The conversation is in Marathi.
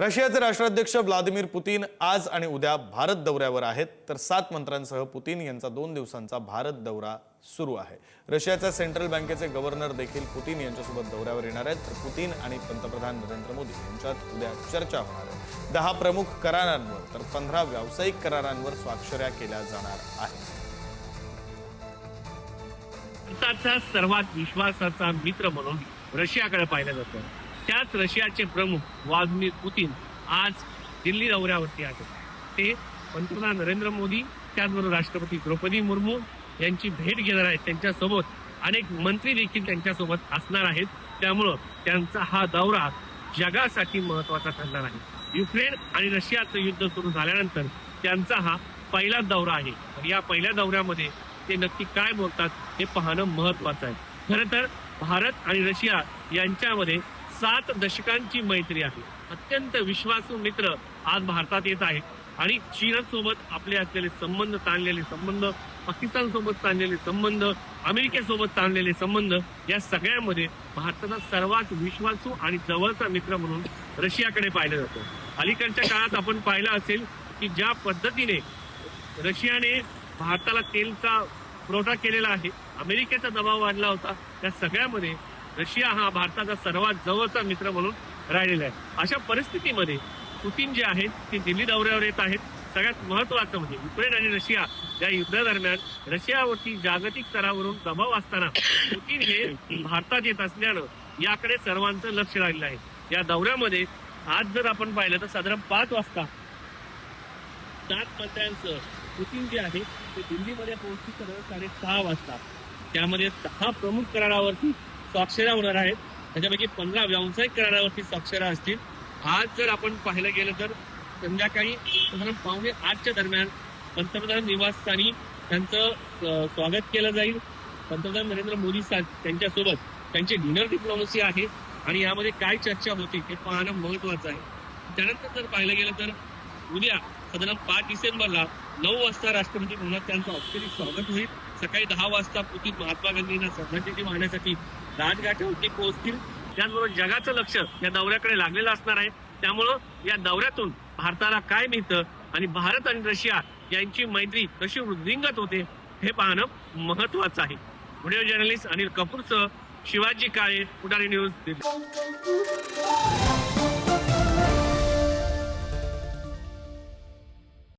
रशियाचे राष्ट्राध्यक्ष व्लादिमीर पुतीन आज आणि उद्या भारत दौऱ्यावर आहेत. तर सात मंत्र्यांसह पुतीन यांचा दोन दिवसांचा भारत दौरा सुरू आहे. रशियाच्या सेंट्रल बँकेचे गव्हर्नर देखील पुतीन यांच्यासोबत दौऱ्यावर येणार आहेत. तर पुतीन आणि पंतप्रधान नरेंद्र मोदी यांच्यात उद्या चर्चा होणार आहे. दहा प्रमुख करारांवर तर पंधरा व्यावसायिक करारांवर स्वाक्षऱ्या केल्या जाणार आहेत. भारताचा सर्वात विश्वासाचा मित्र म्हणून रशियाकडे पाहिलं जातं. त्याच रशियाचे प्रमुख व्लादिमीर पुतीन आज दिल्ली दौऱ्यावरती आहेत. ते पंतप्रधान नरेंद्र मोदी त्याचबरोबर राष्ट्रपती द्रौपदी मुर्मू यांची भेट घेणार आहेत. त्यांच्यासोबत अनेक मंत्री देखील त्यांच्यासोबत असणार आहेत. त्यामुळं त्यांचा हा दौरा जगासाठी महत्त्वाचा ठरणार आहे. युक्रेन आणि रशियाचं युद्ध सुरू झाल्यानंतर त्यांचा हा पहिलाच दौरा आहे. या पहिल्या दौऱ्यामध्ये ते नक्की काय बोलतात हे पाहणं महत्वाचं आहे. खरं तर भारत आणि रशिया यांच्यामध्ये सात दशकांची मैत्री आहे. अत्यंत विश्वासू मित्र आज भारतात येत आहेत. आणि चीनसोबत आपले असलेले संबंध ताणलेले संबंध पाकिस्तान सोबत ताणलेले संबंध अमेरिकेसोबत ताणलेले संबंध या सगळ्यामध्ये भारताचा सर्वात विश्वासू आणि जवळचा मित्र म्हणून रशियाकडे पाहिलं जातं. अलीकडच्या काळात आपण पाहिलं असेल की ज्या पद्धतीने रशियाने भारताला तेलचा पुरवठा केलेला आहे अमेरिकेचा दबाव वाढला होता त्या सगळ्यामध्ये रशिया हा भारताचा सर्वात जवळचा मित्र म्हणून राहिलेला आहे. अशा परिस्थितीमध्ये पुतीन जे आहेत ते दिल्ली दौऱ्यावर येत आहेत. सगळ्यात महत्वाचं म्हणजे युक्रेन आणि रशिया या युद्धादरम्यान रशियावरती जागतिक स्तरावरून दबाव असताना पुतीन हे भारतात येत असल्यानं याकडे सर्वांचं लक्ष लागलं आहे. या दौऱ्यामध्ये आज जर आपण पाहिलं तर साधारण पाच वाजता सात मंत्र्यांचं पुतीन जे आहे ते दिल्लीमध्ये पोहोचतील साधारण साडेसहा वाजता. त्यामध्ये सहा प्रमुख करारावरती स्वाक्षऱ्या होणार आहेत. त्याच्यापैकी पंधरा व्यावसायिक करारावरती स्वाक्षऱ्या असतील. आज जर आपण पाहायला गेलं तर संध्याकाळी साधारण पावणे आठच्या दरम्यान पंतप्रधान निवासस्थानी त्यांचं स्वागत केलं जाईल. पंतप्रधान नरेंद्र मोदी त्यांच्यासोबत त्यांची डिनर डिप्लोमसी आहे. आणि यामध्ये काय चर्चा होते हे पाहणं महत्वाचं आहे. त्यानंतर जर पाहिलं गेलं तर उद्या साधारण पाच डिसेंबरला नऊ वाजता राष्ट्रपती भवनात त्यांचं औपचारिक स्वागत होईल. सकाळी दहा वाजता पुतीत महात्मा गांधींना श्रद्धांजली वाहण्यासाठी राजघाटावरती पोहोचतील. त्याचबरोबर जगाचं लक्ष या दौऱ्याकडे लागलेलं असणार आहे. त्यामुळं या दौऱ्यातून भारताला काय मिळतं आणि भारत आणि रशिया यांची मैत्री कशी वृद्धिंगत होते हे पाहणं महत्वाचं आहे. व्हिडिओ जर्नलिस्ट अनिल कपूरचं शिवाजी काळे पुढारी न्यूज दिल्ली.